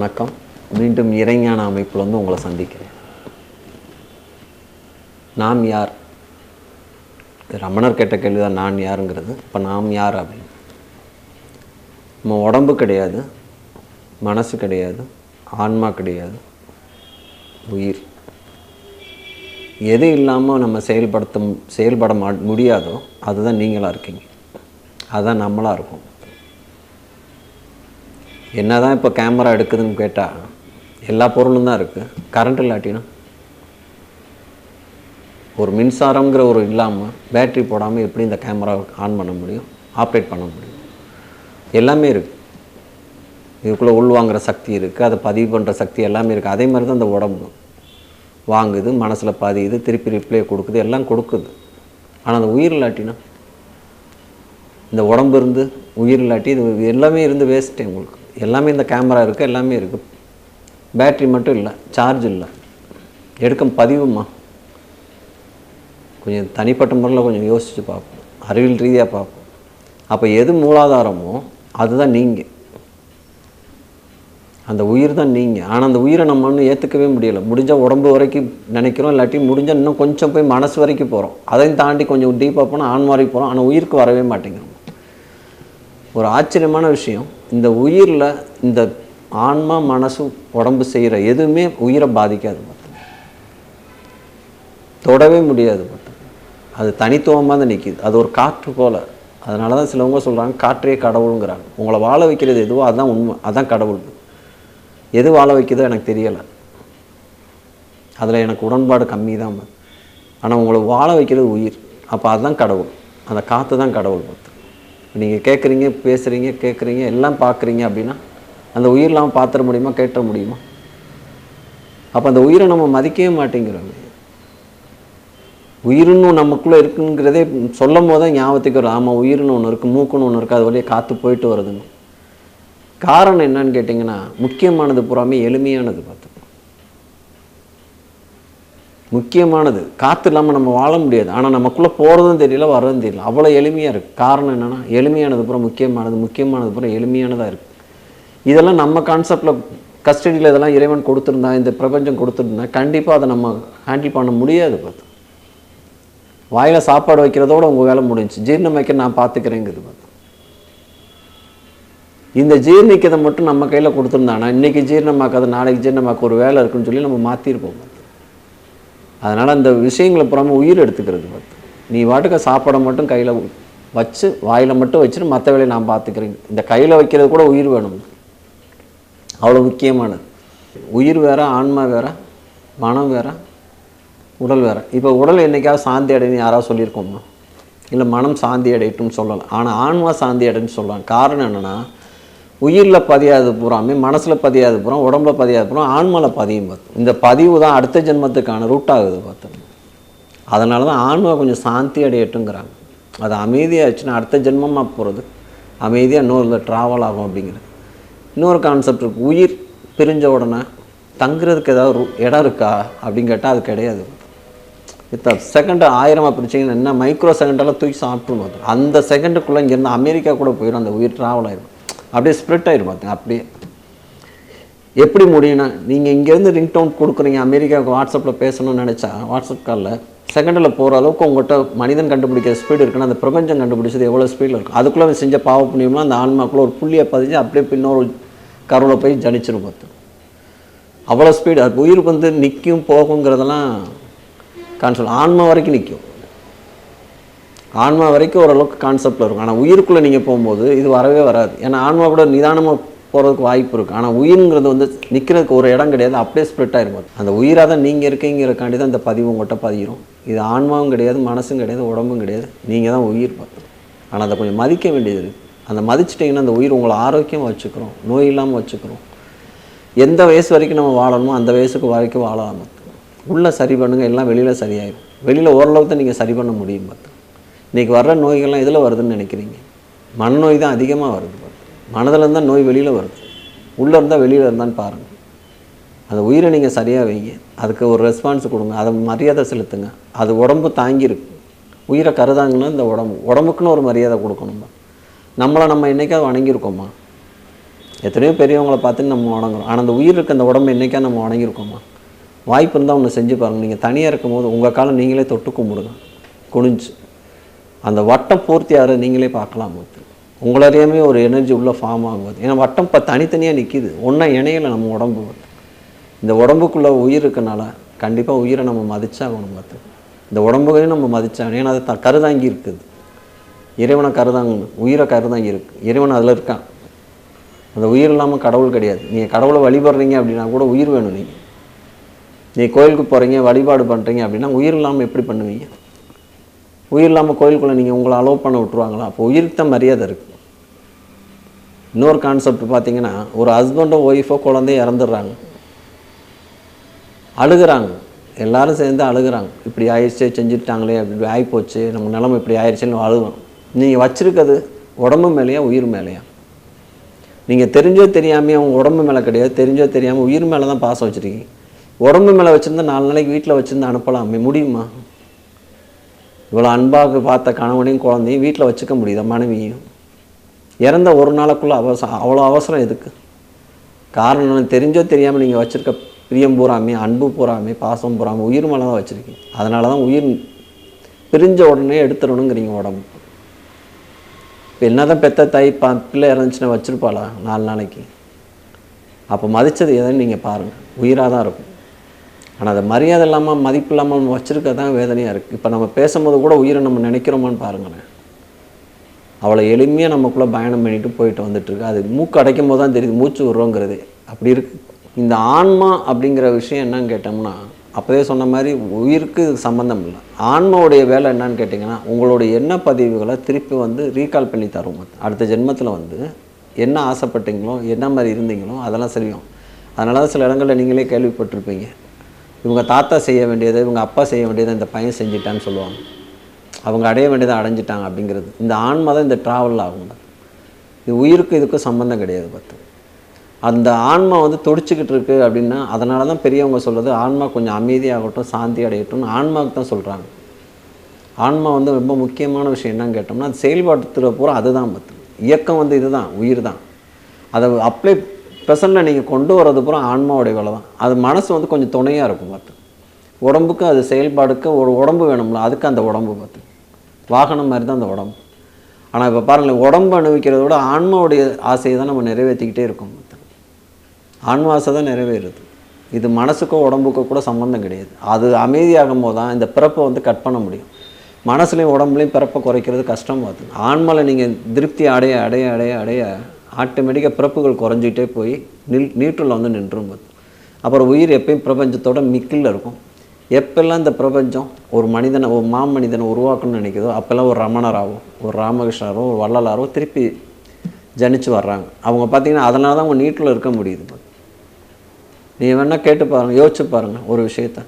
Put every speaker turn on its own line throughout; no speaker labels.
வணக்கம். மீண்டும் இறைஞான அமைப்பில் வந்து உங்களை சந்திக்கிறேன். நாம் யார்? ரமணர் கேட்ட கேள்வி தான் நான் யாருங்கிறது. இப்போ நாம் யார் அப்படின்னு? நம்ம உடம்பு கிடையாது மனசு கிடையாது ஆன்மா கிடையாது உயிர். எது இல்லாமல் நம்ம செயல்படுத்த செயல்பட மா முடியாதோ அதுதான் நீங்களாக இருக்கீங்க. அதுதான் நம்மளாக இருக்கும். என்ன தான் இப்போ கேமரா எடுக்குதுன்னு கேட்டால் எல்லா பொருளும் தான் இருக்குது கரண்ட் இல்லாட்டினா? ஒரு மின்சாரங்கிற ஒரு இல்லாமல் பேட்டரி போடாமல் எப்படி இந்த கேமரா ஆன் பண்ண முடியும் ஆப்ரேட் பண்ண முடியும்? எல்லாமே இருக்குது இதுக்குள்ளே உள்வாங்கிற சக்தி இருக்குது அதை பதிவு பண்ணுற சக்தி எல்லாமே இருக்குது அதே மாதிரி தான் இந்த உடம்பு. வாங்குது மனசில் பதியுது திருப்பி ரிப்ளை கொடுக்குது எல்லாம் கொடுக்குது. ஆனால் அந்த உயிர் இல்லாட்டினா? இந்த உடம்பு இருந்து உயிர் இல்லாட்டி இது எல்லாமே இருந்து வேஸ்ட்டே உங்களுக்கு. எல்லாமே இந்த கேமரா இருக்குது எல்லாமே இருக்குது பேட்ரி மட்டும் இல்லை சார்ஜ் இல்லை. எடுக்கும் பதிவுமா? கொஞ்சம் தனிப்பட்ட முறையில் கொஞ்சம் யோசித்து பார்ப்போம். அறிவியல் ரீதியாக பார்ப்போம். அப்போ எது மூலாதாரமோ அதுதான் நீங்கள் அந்த உயிர் தான் நீங்கள் ஆனால் அந்த உயிரை நம்ம இன்னும் ஏற்றுக்கவே முடியலை. முடிஞ்ச உடம்பு வரைக்கும் நினைக்கிறோம் இல்லாட்டி முடிஞ்சால் இன்னும் கொஞ்சம் போய் மனசு வரைக்கும் போகிறோம் அதையும் தாண்டி கொஞ்சம் டீப்பாக போனால் ஆன்மா வரைக்கும் போகிறோம் ஆனால் உயிருக்கு வரவே மாட்டேங்கிறோம். ஒரு ஆச்சரியமான விஷயம். இந்த உயிரில் இந்த ஆன்மா மனசு உடம்பு செய்கிற எதுவுமே உயிரை பாதிக்காது பார்த்து தொடவே முடியாது பார்த்து அது தனித்துவமாக தான் நிற்கிது அது ஒரு காற்று போல் அதனால தான் சிலவங்க சொல்கிறாங்க காற்றே கடவுளுங்கிறாங்க. உங்களை வாழ வைக்கிறது எதுவோ அதுதான் உண்மை. அதுதான் கடவுள். எது வாழ வைக்குதோ எனக்கு தெரியலை. அதில் எனக்கு உடன்பாடு கம்மி தான். ஆனால் உங்களை வாழ வைக்கிறது உயிர். அப்போ அதுதான் கடவுள். அந்த காற்று தான் கடவுள் பார்த்து நீங்கள் கேட்குறீங்க பேசுகிறீங்க கேட்குறீங்க எல்லாம் பார்க்குறீங்க அப்படின்னா அந்த உயிரெலாம் பார்த்துட முடியுமா கேட்ட முடியுமா? அப்போ அந்த உயிரை நம்ம மதிக்கவே மாட்டேங்கிறோமே. உயிர்னு நமக்குள்ளே இருக்குங்கிறதே சொல்லும் போது தான் ஞாபகத்துக்கு வரும். ஆமாம் உயிர்னு ஒன்று இருக்குது மூக்குன்னு ஒன்று இருக்குது அது வழியே காற்று போயிட்டு வருதுன்னு. காரணம் என்னன்னு கேட்டிங்கன்னா முக்கியமானது பூராமே எளிமையானது பார்த்து முக்கியமானது. காற்று இல்லாமல் நம்ம வாழ முடியாது. ஆனால் நமக்குள்ளே போகிறதும் தெரியல வர்றதும் தெரியல. அவ்வளோ எளிமையாக இருக்குது காரணம் என்னென்னா எளிமையானது பூரா முக்கியமானது முக்கியமானது பூரா எளிமையானதாக இருக்குது இதெல்லாம் நம்ம கான்செப்டில் கஸ்டடியில் இதெல்லாம் இறைவன் கொடுத்துருந்தா இந்த பிரபஞ்சம் கொடுத்துருந்தா கண்டிப்பாக அதை நம்ம ஹேண்டில் பண்ண முடியாது பார்த்து. வாயில் சாப்பாடு வைக்கிறதோட உங்கள் வேலை முடிஞ்சு ஜீரணம் வைக்க நான் பார்த்துக்கிறேங்கிறது பார்த்து. இந்த ஜீர்ணிக்கதை மட்டும் நம்ம கையில் கொடுத்துருந்தானா? இன்றைக்கி ஜீரணமாக்காது நாளைக்கு ஜீரணமாக்க ஒரு வேலை இருக்குன்னு சொல்லி நம்ம மாற்றிருப்போம் அதனால் அந்த விஷயங்களை புறாமல் உயிர் எடுத்துக்கிறது பார்த்து நீ வாட்டுக்க சாப்பாடை மட்டும் கையில் வச்சு வாயில் மட்டும் வச்சுட்டு மற்ற வேலையை நான் பார்த்துக்கிறேன். இந்த கையில் வைக்கிறது கூட உயிர் வேணும். அவ்வளோ முக்கியமானது. உயிர் வேற ஆன்மா வேற மனம் வேற உடல் வேற. இப்போ உடல் என்னைக்காவது சாந்தி அடைன்னு யாராவது சொல்லியிருக்கோமா? இல்லை மனம் சாந்தி அடையட்டும்னு சொல்லலாம். ஆனால் ஆன்மா சாந்தி அடைன்னு சொல்லலாம். காரணம் என்னென்னா உயிரில் பதியாது பூராமே மனசில் பதியாது பூரா உடம்புல பதியாது பூரா ஆன்மாவில் பதியும் பார்த்து. இந்த பதிவு தான் அடுத்த ஜென்மத்துக்கான ரூட் ஆகுது பார்த்து. அதனால தான் ஆன்மா கொஞ்சம் சாந்தி அடையட்டுங்கிறாங்க. அது அமைதியாகிடுச்சுன்னா அடுத்த ஜென்மமாக போகிறது அமைதியாக இன்னொரு ட்ராவல் ஆகும் அப்படிங்கிறது. இன்னொரு கான்செப்ட் இருக்குது உயிர் பிரிஞ்ச உடனே தங்குறதுக்கு ஏதாவது இடம் இருக்கா அப்படின்னு கேட்டால் அது கிடையாது. இத்த செகண்டு ஆயிரமாக பிரிச்சிங்கன்னா என்ன மைக்ரோ செகண்டெல்லாம் தூக்கி சாப்பிட்ருவோம் பார்த்து. அந்த செகண்டுக்குள்ளே இங்கேருந்து அமெரிக்கா கூட போயிடும் அந்த உயிர் ட்ராவல் ஆகிடும் அப்படியே ஸ்ப்ரெட் ஆயிடும் பார்த்துங்க அப்படியே. எப்படி முடியும்னா நீங்கள் இங்கேருந்து ரிங் டவுன் கொடுக்குறீங்க அமெரிக்காவுக்கு வாட்ஸ்அப்பில் பேசணும்னு நினச்சா வாட்ஸ்அப் காலில் செகண்டில் போகிற அளவுக்கு உங்கள்கிட்ட மனிதன் கண்டுபிடிக்கிற ஸ்பீடு இருக்குன்னா அந்த பிரபஞ்சம் கண்டுபிடிச்சது எவ்வளோ ஸ்பீடில் இருக்கும்? அதுக்குள்ளே செஞ்ச பாவ புண்ணியம்லாம் அந்த ஆன்மாக்குள்ளே ஒரு புள்ளியை பதிஞ்சு அப்படியே பின்னொரு கருவில் போய் ஜனிச்சிரும் பார்த்து. அவ்வளோ ஸ்பீடு அது உயிர் வந்து நிற்கும் போகுங்கிறதெல்லாம் கான்சல் ஆன்மா வரைக்கும் நிற்கும் ஆன்மா வரைக்கும் ஓரளவுக்கு கான்செப்டில் இருக்கும். ஆனால் உயிருக்குள்ளே நீங்கள் போகும்போது இது வரவே வராது. ஏன்னா ஆன்மா கூட நிதானமாக போகிறதுக்கு வாய்ப்பு இருக்குது ஆனால் உயிருங்கிறது வந்து நிற்கிறதுக்கு ஒரு இடம் கிடையாது. அப்படியே ஸ்ப்ளிட் ஆகிருக்கும் அந்த உயிராக தான் நீங்கள் இருக்கீங்கிறக்காண்டி தான் இந்த பதிவு உங்கள்கிட்ட பதிகிறோம் இது ஆன்மாவும் கிடையாது மனசும் கிடையாது உடம்பும் கிடையாது. நீங்கள் தான் உயிர் பார்த்து. ஆனால் அதை கொஞ்சம் மதிக்க வேண்டியது இருக்குது அந்த மதிச்சிட்டிங்கன்னா அந்த உயிர் உங்களை ஆரோக்கியமாக வச்சுக்கிறோம். நோய் இல்லாமல் வச்சுக்கிறோம். எந்த வயசு வரைக்கும் நம்ம வாழணுமோ அந்த வயசுக்கு வரைக்கும் வாழலாம். உள்ளே சரி பண்ணுங்கள் எல்லாம் வெளியில் சரியாயிடும் வெளியில் ஓரளவுக்கு தான் நீங்கள் சரி பண்ண முடியும் பார்த்து. இன்றைக்கி வர்ற நோய்கள்லாம் இதில் வருதுன்னு நினைக்கிறீங்க? மனநோய் தான் அதிகமாக வருது மனதில் இருந்தால் நோய் வெளியில் வருது. உள்ளே இருந்தால் வெளியில் இருந்தான்னு பாருங்கள் அந்த உயிரை நீங்கள் சரியாக வைங்க. அதுக்கு ஒரு ரெஸ்பான்ஸ் கொடுங்க. அதை மரியாதை செலுத்துங்க. அது உடம்பு தாங்கியிருக்கு. உயிரை கருதாங்கன்னா இந்த உடம்பு உடம்புக்குன்னு ஒரு மரியாதை கொடுக்கணுமா நம்மளை நம்ம என்றைக்காவது வணங்கியிருக்கோமா? எத்தனையோ பெரியவங்கள பார்த்து நம்ம வணங்குறோம். ஆனால் அந்த உயிர் இருக்க அந்த உடம்பு என்றைக்கா நம்ம வணங்கியிருக்கோமா? வாய்ப்பு இருந்தால் ஒன்று செஞ்சு பாருங்கள் நீங்கள் தனியாக இருக்கும்போது உங்கள் காலம் நீங்களே தொட்டு கும்பிடுங்க. குனிஞ்சு. அந்த வட்டம் பூர்த்தி ஆகிற நீங்களே பார்க்கலாம் போது உங்களாலேயுமே ஒரு எனர்ஜி உள்ளே ஃபார்ம் ஆகும்போது ஏன்னா வட்டம் இப்போ தனித்தனியாக நிற்கிது ஒன்றா இணையலை நம்ம உடம்பு வந்து. இந்த உடம்புக்குள்ளே உயிர் இருக்கனால கண்டிப்பாக உயிரை நம்ம மதிச்சாகணும் பார்த்து இந்த உடம்புகளையும் நம்ம மதிச்சாகணும். ஏன்னா அது த கருதாங்கி இருக்குது. இறைவனை கருதாங்க உயிரை கருதாங்கி இருக்கு. இறைவன் அதில் இருக்கான். அந்த உயிர் இல்லாமல் கடவுள் கிடையாது. நீங்கள் கடவுளை வழிபடுறீங்க அப்படின்னா கூட உயிர் வேணும் நீங்கள் நீங்கள் கோயிலுக்கு போகிறீங்க வழிபாடு பண்ணுறீங்க அப்படின்னா உயிர் இல்லாமல் எப்படி பண்ணுவீங்க? உயிர் இல்லாமல் கோயிலுக்குள்ளே நீங்கள் உங்களை அலோவ் பண்ண விட்ருவாங்களா அப்போ உயிருக்கு தான் மரியாதை இருக்குது இன்னொரு கான்செப்ட் பார்த்தீங்கன்னா ஒரு ஹஸ்பண்டோ ஒய்ஃபோ குழந்தைய இறந்துடுறாங்க. அழுகுறாங்க. எல்லாரும் சேர்ந்து அழுகுறாங்க. இப்படி ஆயிடுச்சு செஞ்சுட்டாங்களே அப்படி ஆகிப்போச்சு நம்ம நிலம இப்படி ஆயிடுச்சுன்னு அழுகும் நீங்கள் வச்சுருக்கிறது உடம்பு மேலேயா உயிர் மேலேயா? நீங்கள் தெரிஞ்சோ தெரியாமே அவங்க உடம்பு மேலே கிடையாது. தெரிஞ்சோ தெரியாமல் உயிர் மேலே தான் பாசம் வச்சுருக்கீங்க. உடம்பு மேலே வச்சுருந்தா நாலு நாளைக்கு வீட்டில் வச்சுருந்து அனுப்பலாமே. முடியுமா? இவ்வளோ அன்பாக பார்த்த கணவனையும் குழந்தையும் வீட்டில் வச்சுக்க முடியுதா மனைவியும் இறந்த ஒரு நாளுக்குள்ளே அவசரம் அவ்வளோ அவசரம் எதுக்கு? காரணம் தெரிஞ்சோ தெரியாமல் நீங்கள் வச்சுருக்க பிரியம் பூராமே அன்பு பூராமே பாசம் பூராமே உயிர் மேலே தான் வச்சுருக்கீங்க. அதனால தான் உயிர் பிரிஞ்ச உடனே எடுத்துடணுங்கிறீங்க உடம்பு. இப்போ என்ன தான் பெத்த தை பா பிள்ளை இறந்துச்சுன்னா வச்சுருப்பாளா? நாலு நாளைக்கு. அப்போ மதித்தது எதுன்னு நீங்கள் பாருங்கள் உயிராக தான் இருக்கும். ஆனால் அதை மரியாதை இல்லாமல் மதிப்பு இல்லாமல் நம்ம வச்சுருக்க தான் வேதனையாக இருக்குது இப்போ நம்ம பேசும்போது கூட உயிரை நம்ம நினைக்கிறோமான்னு பாருங்களேன். அவ்வளோ எளிமையாக நமக்குள்ளே பயணம் பண்ணிட்டு போயிட்டு வந்துட்டுருக்கு அது மூக்கு அடைக்கும் போது தான் தெரியுது மூச்சு விட்றோங்கிறது அப்படி இருக்கு. இந்த ஆன்மா அப்படிங்கிற விஷயம் என்னன்னு கேட்டோம்னா அப்போதே சொன்ன மாதிரி உயிருக்கு சம்மந்தம் இல்லை. ஆன்மாவுடைய வேலை என்னன்னு கேட்டிங்கன்னா உங்களுடைய எண்ண பதிவுகளை திருப்பி வந்து ரீகால் பண்ணி தரும். அடுத்த ஜென்மத்தில் வந்து என்ன ஆசைப்பட்டீங்களோ என்ன மாதிரி இருந்தீங்களோ அதெல்லாம் சரியும் அதனால தான் சில இடங்களில் நீங்களே கேள்விப்பட்டிருப்பீங்க. இவங்க தாத்தா செய்ய வேண்டியதை இவங்க அப்பா செய்ய வேண்டியதை இந்த பையன் செஞ்சிட்டான்னு சொல்லுவாங்க. அவங்க அடைய வேண்டியதை அடைஞ்சிட்டாங்க அப்படிங்கிறது. இந்த ஆன்மா தான் இந்த ட்ராவல் ஆகும் இது உயிருக்கு இதுக்கும் சம்மந்தம் கிடையாது பார்த்து. அந்த ஆன்மா வந்து துடிச்சிக்கிட்டு இருக்கு அப்படின்னா அதனால தான் பெரியவங்க சொல்கிறது ஆன்மா கொஞ்சம் அமைதியாகட்டும் சாந்தி அடையட்டும்னு ஆன்மாவுக்கு தான் சொல்கிறாங்க ஆன்மா வந்து ரொம்ப முக்கியமான விஷயம் என்னன்னு கேட்டோம்னா அது செயல்பாட்டுற பூரா அதுதான் பார்த்து. இயக்கம் வந்து இதுதான் உயிர் தான். அதை அப்ளை ப்ரெசண்டில் நீங்கள் கொண்டு வர்றது பூரா ஆன்மாவுடைய வேலை தான். அது மனசு வந்து கொஞ்சம் துணையாக இருக்கும் பார்த்து. உடம்புக்கு அது செயல்பாடுக்கு ஒரு உடம்பு வேணும்ல அதுக்கு அந்த உடம்பு பார்த்து. வாகனம் மாதிரி தான் அந்த உடம்பு. ஆனால் இப்போ பாருங்களேன் உடம்பு அனுபவிக்கிறத விட ஆன்மாவுடைய ஆசையை தான் நம்ம நிறைவேற்றிக்கிட்டே இருக்கோம் பார்த்து. ஆன்மா ஆசை தான் நிறைவேறுது. இது மனசுக்கோ உடம்புக்கோ கூட சம்மந்தம் கிடையாது. அது அமைதியாகும் போது தான் இந்த பிறப்பை வந்து கட் பண்ண முடியும். மனசுலையும் உடம்புலையும் பிறப்பை குறைக்கிறது கஷ்டம் பார்த்து. ஆன்மாவில் நீங்கள் திருப்தி அடைய அடைய அடைய அடைய ஆட்டோமேட்டிக்காக பிறப்புகள் குறைஞ்சிக்கிட்டே போய் நில் நியூட்ரலில் வந்து நின்றும் போது அப்புறம் உயிர் எப்பயும் பிரபஞ்சத்தோட மிக்கில் இருக்கும். எப்பெல்லாம் இந்த பிரபஞ்சம் ஒரு மனிதனை ஒரு மாமனிதனை உருவாக்கணும்னு நினைக்குதோ அப்போல்லாம் ஒரு ரமணராகவோ ஒரு ராமகிருஷ்ணரோ ஒரு வள்ளலாரோ திருப்பி ஜனிச்சு வர்றாங்க. அவங்க பார்த்தீங்கன்னா அதனால தான் அவங்க நீட்டில் இருக்க முடியுது. நீங்கள் வேணால் கேட்டு பாருங்கள் யோசிச்சு பாருங்கள் ஒரு விஷயத்த.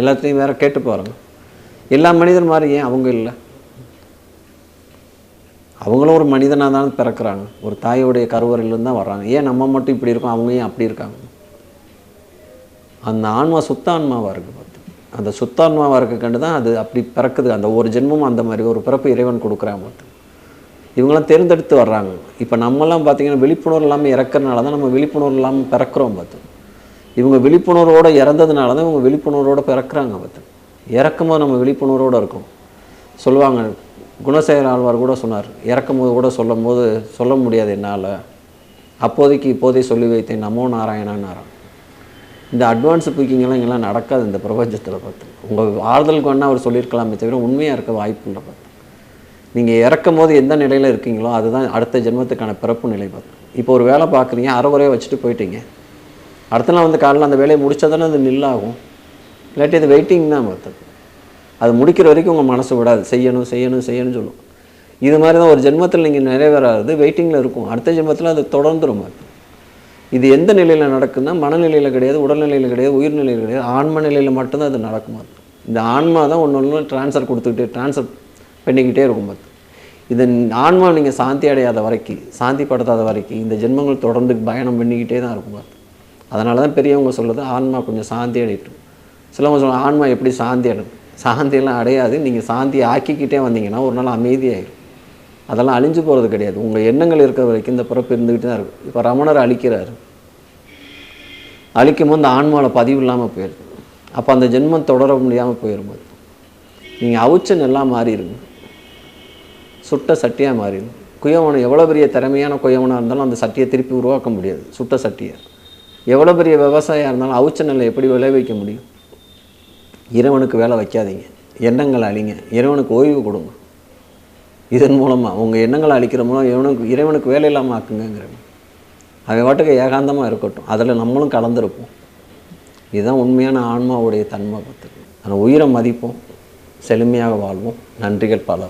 எல்லாத்தையும் வேற கேட்டு பாருங்கள் எல்லா மனிதன் மாதிரி ஏன் அவங்க இல்லை? அவங்களும் ஒரு மனிதனாக தான் பிறக்கிறாங்க. ஒரு தாயோடைய கருவறையிலேருந்து தான் வர்றாங்க. ஏன் நம்ம மட்டும் இப்படி இருக்கோம்? அவங்க ஏன் அப்படி இருக்காங்க? அந்த ஆன்மா சுத்த ஆன்மாவாக இருக்குது பார்த்து. அந்த சுத்தான்மாவாக இருக்க கண்டு தான் அது அப்படி பிறக்குது. அந்த ஒரு ஜென்மமும் அந்த மாதிரி ஒரு பிறப்பு இறைவன் கொடுக்குறான் பார்த்து. இவங்களாம் தேர்ந்தெடுத்து வர்றாங்க. இப்போ நம்மலாம் பார்த்தீங்கன்னா விழிப்புணர்வு இல்லாமல் இறக்குறதுனால தான் நம்ம விழிப்புணர்வு இல்லாமல் பிறக்கிறோம் பார்த்து. இவங்க விழிப்புணர்வோடு இறந்ததுனால தான் இவங்க விழிப்புணர்வோடு பிறக்கிறாங்க பார்த்து. இறக்கும்போது நம்ம விழிப்புணர்வோடு இருக்கோம். சொல்லுவாங்க குணசேகர ஆழ்வார் கூட சொன்னார் இறக்கும்போது கூட சொல்லும் போது சொல்ல முடியாது என்னால். அப்போதைக்கு இப்போதே சொல்லி வைத்தேன் நமோ நாராயணான்னாராம் இந்த அட்வான்ஸ் புக்கிங்கெல்லாம் இங்கெல்லாம் நடக்காது இந்த பிரபஞ்சத்தில் பார்த்து. உங்கள் ஆறுதலுக்கு வேணால் அவர் சொல்லியிருக்கலாமே தவிர உண்மையாக இருக்க வாய்ப்பு இல்லை பார்த்து. நீங்கள் இறக்கும் போது எந்த நிலையில் இருக்கீங்களோ அதுதான் அடுத்த ஜென்மத்துக்கான பிறப்பு நிலை பார்த்து. இப்போ ஒரு வேலை பார்க்குறீங்க அறகுறையாக வச்சுட்டு போயிட்டீங்க. அடுத்த நாள் வந்து காலையில் அந்த வேலையை முடிச்சா தானே அது நில்லாகும். இல்லாட்டி அது வெயிட்டிங் தான் பார்த்து. அது முடிக்கிற வரைக்கும் உங்கள் மனசு விடாது. செய்யணும் செய்யணும் செய்யணும்னு சொல்லும். இது மாதிரி தான் ஒரு ஜென்மத்தில் நீங்கள் நிறைவேறாது வெயிட்டிங்கில் இருக்கும். அடுத்த ஜென்மத்தில் அது தொடர்ந்துடும் இது எந்த நிலையில் நடக்குதுன்னா மனநிலையில் கிடையாது உடல்நிலையில் கிடையாது உயிர்நிலையில் கிடையாது ஆன்ம நிலையில் மட்டும்தான் அது நடக்கும் அது. இந்த ஆன்மா தான் ஒன்று ஒன்று ட்ரான்ஸ்ஃபர் கொடுத்துக்கிட்டே ட்ரான்ஸ்ஃபர் பண்ணிக்கிட்டே இருக்கும் பார்த்து இது ஆன்மா நீங்கள் சாந்தி அடையாத வரைக்கும் சாந்தி படுத்தாத வரைக்கும் இந்த ஜென்மங்கள் தொடர்ந்து பயணம் பண்ணிக்கிட்டே தான் இருக்கும் பார்த்து அதனால தான் பெரியவங்க சொல்கிறது ஆன்மா கொஞ்சம் சாந்தி அடையட்டும். சிலவங்க சொல்லுவாங்க ஆன்மா எப்படி சாந்தி அடையும்? சாந்தியெல்லாம் அடையாது. நீங்கள் சாந்தியை ஆக்கிக்கிட்டே வந்தீங்கன்னா ஒரு நாள் அமைதியாயிடும் அதெல்லாம் அழிஞ்சு போகிறது கிடையாது. உங்கள் எண்ணங்கள் இருக்கிற வரைக்கும் இந்த பிறப்பு இருந்துக்கிட்டு தான் இருக்கும் இப்போ ரமணர் அழிக்கிறாரு. அழிக்கும் போது அந்த ஆன்மாவில் பதிவு இல்லாமல் போயிடுது அப்போ அந்த ஜென்மம் தொடர முடியாமல் போயிடும் அது நீங்கள் அவுச்சன் எல்லாம் மாறிடுங்க சுட்ட சட்டியாக மாறிடும் குயவனம் எவ்வளோ பெரிய திறமையான குயவனாக இருந்தாலும் அந்த சட்டியை திருப்பி உருவாக்க முடியாது. சுட்ட சட்டியை. எவ்வளோ பெரிய விவசாயியாக இருந்தாலும் அவுச்ச நெல்லை எப்படி விளைவிக்க முடியும்? இறைவனுக்கு வேலை வைக்காதீங்க. எண்ணங்களை அழிங்க. இறைவனுக்கு ஓய்வு கொடுங்க. இதன் மூலமாக உங்கள் எண்ணங்களை அழிக்கிற மூலம் இறைவனுக்கு இறைவனுக்கு வேலை இல்லாமல் ஆக்குங்கிறேன் அவன் வாட்டுக்கு ஏகாந்தமாக இருக்கட்டும். அதில் நம்மளும் கலந்துருப்போம். இதுதான் உண்மையான ஆன்மாவுடைய தன்மை பார்த்து ஆனால் உயிரை மதிப்போம். செழுமையாக வாழ்வோம். நன்றிகள் பல